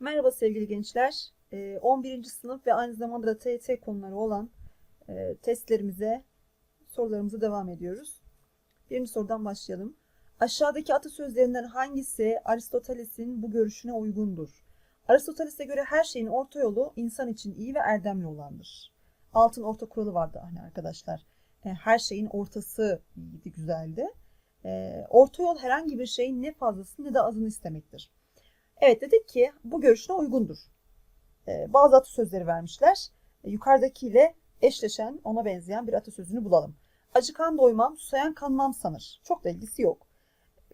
Merhaba sevgili gençler. Ee, 11. sınıf ve aynı zamanda da TYT konuları olan e, testlerimize, sorularımıza devam ediyoruz. Birinci sorudan başlayalım. Aşağıdaki atasözlerinden hangisi Aristoteles'in bu görüşüne uygundur? Aristoteles'e göre her şeyin orta yolu insan için iyi ve erdemli olandır. Altın orta kuralı vardı hani arkadaşlar. E, her şeyin ortası iyiydi, güzeldi. E, orta yol herhangi bir şeyin ne fazlasını ne de azını istemektir. Evet dedik ki bu görüşüne uygundur. Ee, bazı atasözleri vermişler. E, yukarıdakiyle eşleşen, ona benzeyen bir atasözünü bulalım. Acıkan doymam, susayan kanmam sanır. Çok da ilgisi yok.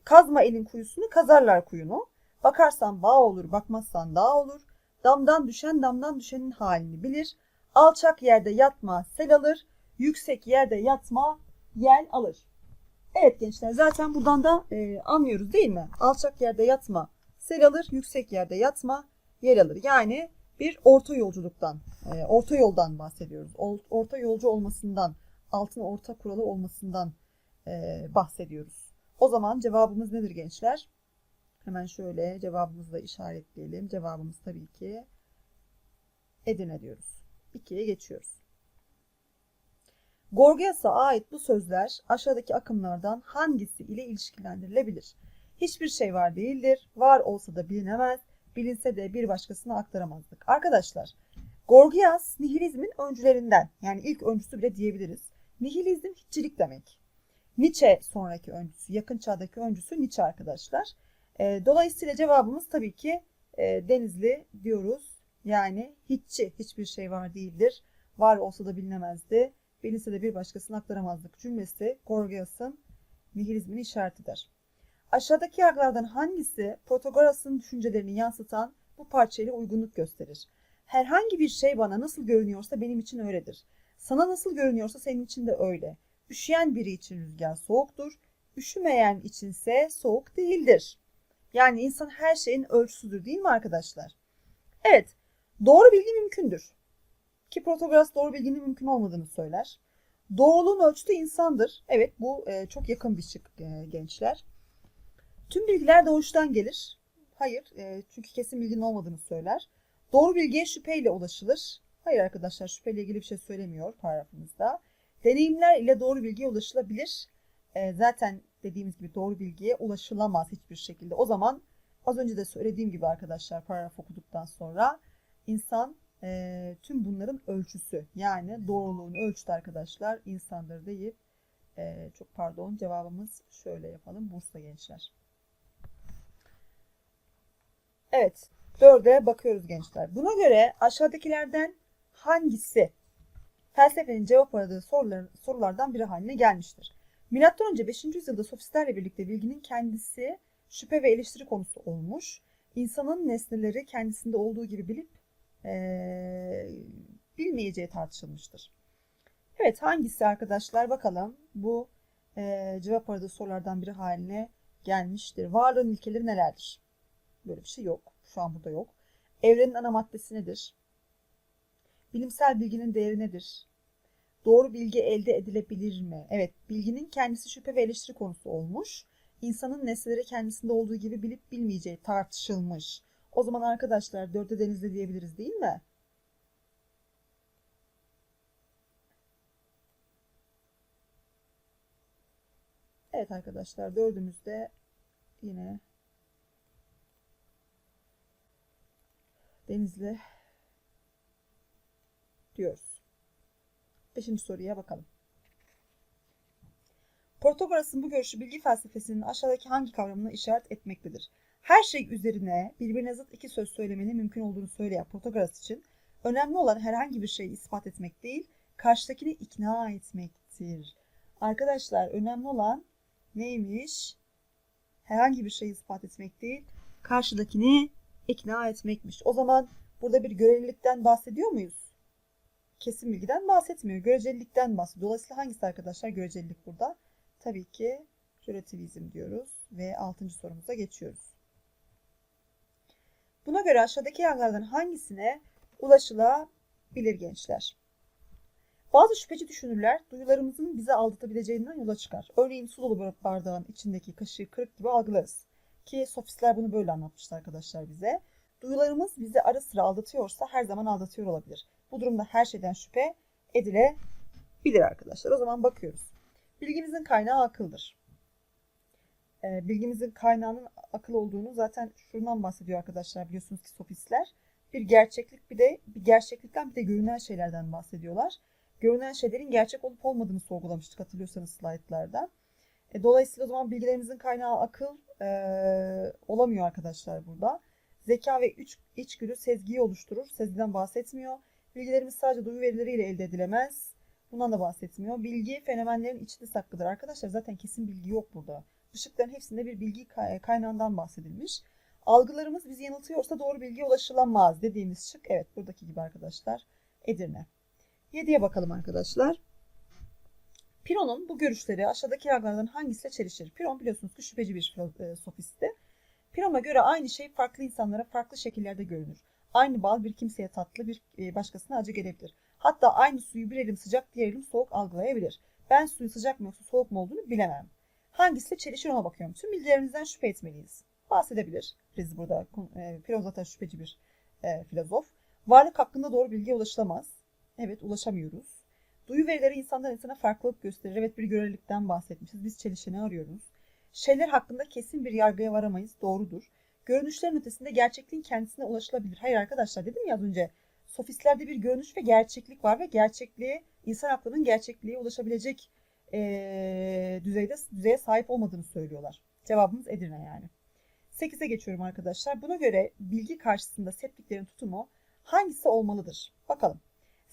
Kazma elin kuyusunu, kazarlar kuyunu. Bakarsan bağ olur, bakmazsan dağ olur. Damdan düşen damdan düşenin halini bilir. Alçak yerde yatma, sel alır. Yüksek yerde yatma, yel alır. Evet gençler zaten buradan da e, anlıyoruz değil mi? Alçak yerde yatma, sel alır, yüksek yerde yatma, yer alır. Yani bir orta yolculuktan, e, orta yoldan bahsediyoruz. Orta yolcu olmasından, altın orta kuralı olmasından e, bahsediyoruz. O zaman cevabımız nedir gençler? Hemen şöyle cevabımızı da işaretleyelim. Cevabımız tabii ki Edirne diyoruz. 2'ye geçiyoruz. Gorgias'a ait bu sözler aşağıdaki akımlardan hangisi ile ilişkilendirilebilir? Hiçbir şey var değildir. Var olsa da bilinemez. Bilinse de bir başkasına aktaramazdık. Arkadaşlar, Gorgias nihilizmin öncülerinden. Yani ilk öncüsü bile diyebiliriz. Nihilizm hiççilik demek. Nietzsche sonraki öncüsü, yakın çağdaki öncüsü Nietzsche arkadaşlar. E, dolayısıyla cevabımız tabii ki e, Denizli diyoruz. Yani hiççi, hiçbir şey var değildir. Var olsa da bilinemezdi. Bilinse de bir başkasına aktaramazdık cümlesi Gorgias'ın nihilizmini işaretidir. Aşağıdaki yargılardan hangisi Protagoras'ın düşüncelerini yansıtan bu parçayla uygunluk gösterir? Herhangi bir şey bana nasıl görünüyorsa benim için öyledir. Sana nasıl görünüyorsa senin için de öyle. Üşüyen biri için rüzgar soğuktur, üşümeyen içinse soğuk değildir. Yani insan her şeyin ölçüsüdür değil mi arkadaşlar? Evet, doğru bilgi mümkündür. Ki Protagoras doğru bilginin mümkün olmadığını söyler. Doğruluğun ölçütü insandır. Evet bu e, çok yakın bir şık e, gençler. Tüm bilgiler doğuştan gelir. Hayır, e, çünkü kesin bilginin olmadığını söyler. Doğru bilgiye şüpheyle ulaşılır. Hayır arkadaşlar, şüpheyle ilgili bir şey söylemiyor paragrafımızda. Deneyimler ile doğru bilgiye ulaşılabilir. E, zaten dediğimiz gibi doğru bilgiye ulaşılamaz hiçbir şekilde. O zaman az önce de söylediğim gibi arkadaşlar paragraf okuduktan sonra insan e, tüm bunların ölçüsü yani doğruluğun ölçütü arkadaşlar insandır deyip e, çok pardon cevabımız şöyle yapalım Bursa gençler. Evet, dörde bakıyoruz gençler. Buna göre aşağıdakilerden hangisi felsefenin cevap aradığı soruların, sorulardan biri haline gelmiştir? Milattan önce 5. yüzyılda sofistlerle birlikte bilginin kendisi şüphe ve eleştiri konusu olmuş. İnsanın nesneleri kendisinde olduğu gibi bilip ee, bilmeyeceği tartışılmıştır. Evet hangisi arkadaşlar bakalım bu e, cevap aradığı sorulardan biri haline gelmiştir. Varlığın ilkeleri nelerdir? Böyle bir şey yok. Şu an burada yok. Evrenin ana maddesi nedir? Bilimsel bilginin değeri nedir? Doğru bilgi elde edilebilir mi? Evet, bilginin kendisi şüphe ve eleştiri konusu olmuş. İnsanın nesneleri kendisinde olduğu gibi bilip bilmeyeceği tartışılmış. O zaman arkadaşlar dörtte denizde diyebiliriz değil mi? Evet arkadaşlar dördümüzde yine Denizli diyoruz. Beşinci soruya bakalım. Protagoras'ın bu görüşü bilgi felsefesinin aşağıdaki hangi kavramına işaret etmektedir? Her şey üzerine birbirine zıt iki söz söylemenin mümkün olduğunu söyleyen Protagoras için önemli olan herhangi bir şeyi ispat etmek değil, karşıdakini ikna etmektir. Arkadaşlar önemli olan neymiş? Herhangi bir şeyi ispat etmek değil, karşıdakini ikna etmekmiş. O zaman burada bir görelilikten bahsediyor muyuz? Kesin bilgiden bahsetmiyor. Görecelilikten bahsediyor. Dolayısıyla hangisi arkadaşlar görecelilik burada? Tabii ki relativizm diyoruz ve 6. sorumuza geçiyoruz. Buna göre aşağıdaki yargılardan hangisine ulaşılabilir gençler? Bazı şüpheci düşünürler duyularımızın bizi aldatabileceğinden yola çıkar. Örneğin su dolu bardağın içindeki kaşığı kırık gibi algılarız. Ki sofistler bunu böyle anlatmışlar arkadaşlar bize. Duyularımız bizi ara sıra aldatıyorsa her zaman aldatıyor olabilir. Bu durumda her şeyden şüphe edilebilir arkadaşlar. O zaman bakıyoruz. Bilgimizin kaynağı akıldır. Ee, bilgimizin kaynağının akıl olduğunu zaten şundan bahsediyor arkadaşlar biliyorsunuz ki sofistler. Bir gerçeklik bir de bir gerçeklikten bir de görünen şeylerden bahsediyorlar. Görünen şeylerin gerçek olup olmadığını sorgulamıştık hatırlıyorsanız slaytlarda. E, dolayısıyla o zaman bilgilerimizin kaynağı akıl e, olamıyor arkadaşlar burada. Zeka ve üç, içgüdü sezgiyi oluşturur. Sezgiden bahsetmiyor. Bilgilerimiz sadece duyu verileriyle elde edilemez. Bundan da bahsetmiyor. Bilgi fenomenlerin içinde saklıdır. Arkadaşlar zaten kesin bilgi yok burada. Işıkların hepsinde bir bilgi kaynağından bahsedilmiş. Algılarımız bizi yanıltıyorsa doğru bilgiye ulaşılamaz dediğimiz şık. Evet buradaki gibi arkadaşlar. Edirne. 7'ye bakalım arkadaşlar. Piron'un bu görüşleri aşağıdaki yargılardan hangisiyle çelişir? Piron biliyorsunuz ki şüpheci bir e, sofisti. Piron'a göre aynı şey farklı insanlara farklı şekillerde görünür. Aynı bal bir kimseye tatlı, bir e, başkasına acı gelebilir. Hatta aynı suyu bir elim sıcak, diğer elim soğuk algılayabilir. Ben suyu sıcak mı yoksa soğuk mu olduğunu bilemem. Hangisi çelişir ona bakıyorum. Tüm bilgilerimizden şüphe etmeliyiz. Bahsedebilir. Biz burada e, Piron zaten şüpheci bir filozof. Varlık hakkında doğru bilgiye ulaşılamaz. Evet ulaşamıyoruz. Duyu verileri insandan insana farklılık gösterir. Evet bir görelilikten bahsetmişiz. Biz çelişeni arıyoruz. Şeyler hakkında kesin bir yargıya varamayız. Doğrudur. Görünüşlerin ötesinde gerçekliğin kendisine ulaşılabilir. Hayır arkadaşlar dedim ya az önce. Sofistlerde bir görünüş ve gerçeklik var ve gerçekliğe, insan aklının gerçekliğe ulaşabilecek ee, düzeyde düzeye sahip olmadığını söylüyorlar. Cevabımız Edirne yani. 8'e geçiyorum arkadaşlar. Buna göre bilgi karşısında septiklerin tutumu hangisi olmalıdır? Bakalım.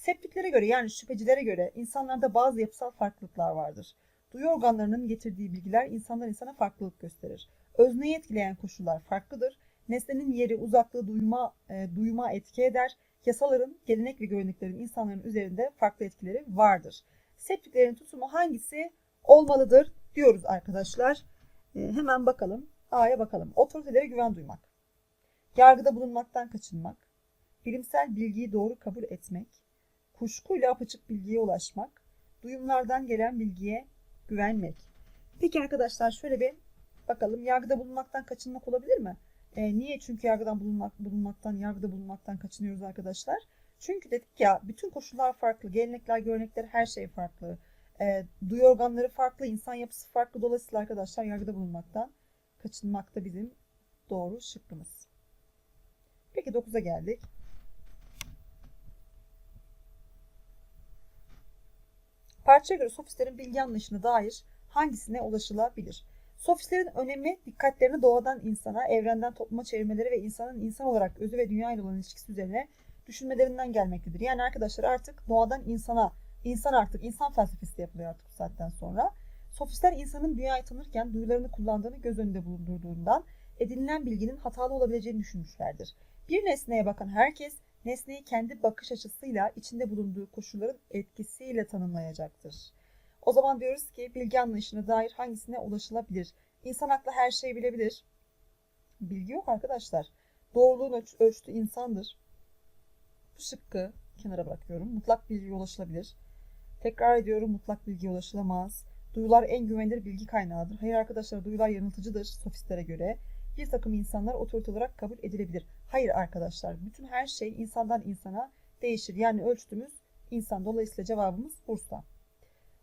Septiklere göre yani şüphecilere göre insanlarda bazı yapısal farklılıklar vardır. Duyu organlarının getirdiği bilgiler insandan insana farklılık gösterir. Özneyi etkileyen koşullar farklıdır. Nesnenin yeri, uzaklığı duyma, e, duyma etki eder. Yasaların, gelenek ve göreneklerin insanların üzerinde farklı etkileri vardır. Septiklerin tutumu hangisi olmalıdır diyoruz arkadaşlar. E, hemen bakalım. A'ya bakalım. Otoritelere güven duymak. Yargıda bulunmaktan kaçınmak. Bilimsel bilgiyi doğru kabul etmek. Kuşkuyla apaçık bilgiye ulaşmak. Duyumlardan gelen bilgiye güvenmek. Peki arkadaşlar şöyle bir bakalım. Yargıda bulunmaktan kaçınmak olabilir mi? E, niye? Çünkü yargıdan bulunmak, bulunmaktan, yargıda bulunmaktan kaçınıyoruz arkadaşlar. Çünkü dedik ya bütün koşullar farklı. Gelenekler, görenekler her şey farklı. E, duyu organları farklı, insan yapısı farklı. Dolayısıyla arkadaşlar yargıda bulunmaktan kaçınmak da bizim doğru şıkkımız. Peki 9'a geldik. Parçaya göre sofistlerin bilgi anlayışına dair hangisine ulaşılabilir? Sofistlerin önemi dikkatlerini doğadan insana, evrenden topluma çevirmeleri ve insanın insan olarak özü ve dünya ile olan ilişkisi üzerine düşünmelerinden gelmektedir. Yani arkadaşlar artık doğadan insana, insan artık insan felsefesi yapılıyor artık bu saatten sonra. Sofistler insanın dünyayı tanırken duyularını kullandığını göz önünde bulundurduğundan edinilen bilginin hatalı olabileceğini düşünmüşlerdir. Bir nesneye bakan herkes nesneyi kendi bakış açısıyla içinde bulunduğu koşulların etkisiyle tanımlayacaktır. O zaman diyoruz ki bilgi anlayışına dair hangisine ulaşılabilir? İnsan aklı her şeyi bilebilir. Bilgi yok arkadaşlar. Doğruluğun ölç ölçtü insandır. Bu şıkkı kenara bırakıyorum. Mutlak bilgiye ulaşılabilir. Tekrar ediyorum mutlak bilgiye ulaşılamaz. Duyular en güvenilir bilgi kaynağıdır. Hayır arkadaşlar duyular yanıltıcıdır sofistlere göre. Bir takım insanlar otorite olarak kabul edilebilir. Hayır arkadaşlar bütün her şey insandan insana değişir. Yani ölçtüğümüz insan. Dolayısıyla cevabımız Bursa.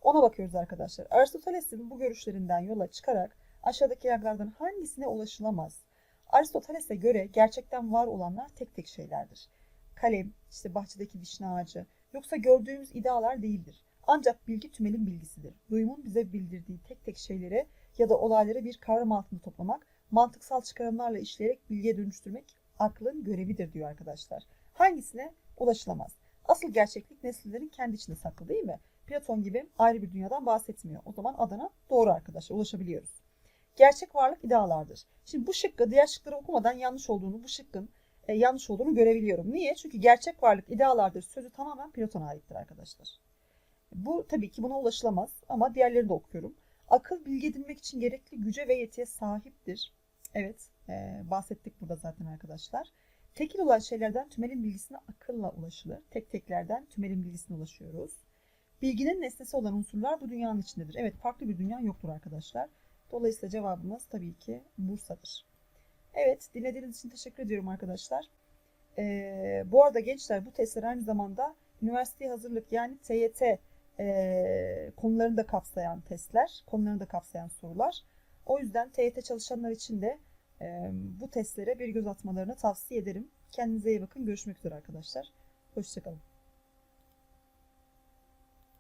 Ona bakıyoruz arkadaşlar. Aristoteles'in bu görüşlerinden yola çıkarak aşağıdaki yargılardan hangisine ulaşılamaz? Aristoteles'e göre gerçekten var olanlar tek tek şeylerdir. Kalem, işte bahçedeki vişne ağacı, yoksa gördüğümüz idealar değildir. Ancak bilgi tümelin bilgisidir. Duyumun bize bildirdiği tek tek şeyleri ya da olayları bir kavram altında toplamak, mantıksal çıkarımlarla işleyerek bilgiye dönüştürmek aklın görevidir diyor arkadaşlar. Hangisine ulaşılamaz? Asıl gerçeklik nesillerin kendi içinde saklı değil mi? Platon gibi ayrı bir dünyadan bahsetmiyor. O zaman Adana doğru arkadaşlar ulaşabiliyoruz. Gerçek varlık idealardır. Şimdi bu şıkkı diğer şıkları okumadan yanlış olduğunu, bu şıkkın e, yanlış olduğunu görebiliyorum. Niye? Çünkü gerçek varlık idealardır sözü tamamen Platon'a aittir arkadaşlar. Bu tabii ki buna ulaşılamaz ama diğerlerini de okuyorum. Akıl bilgi edinmek için gerekli güce ve yetiye sahiptir. Evet, e, bahsettik burada zaten arkadaşlar. Tekil olan şeylerden tümelin bilgisine akılla ulaşılır. Tek teklerden tümelin bilgisine ulaşıyoruz. Bilginin nesnesi olan unsurlar bu dünyanın içindedir. Evet, farklı bir dünya yoktur arkadaşlar. Dolayısıyla cevabımız tabii ki Bursa'dır. Evet, dinlediğiniz için teşekkür ediyorum arkadaşlar. Ee, bu arada gençler bu testler aynı zamanda üniversiteye hazırlık yani TYT e, konularını da kapsayan testler, konularını da kapsayan sorular. O yüzden TYT çalışanlar için de e, bu testlere bir göz atmalarını tavsiye ederim. Kendinize iyi bakın. Görüşmek üzere arkadaşlar. Hoşçakalın.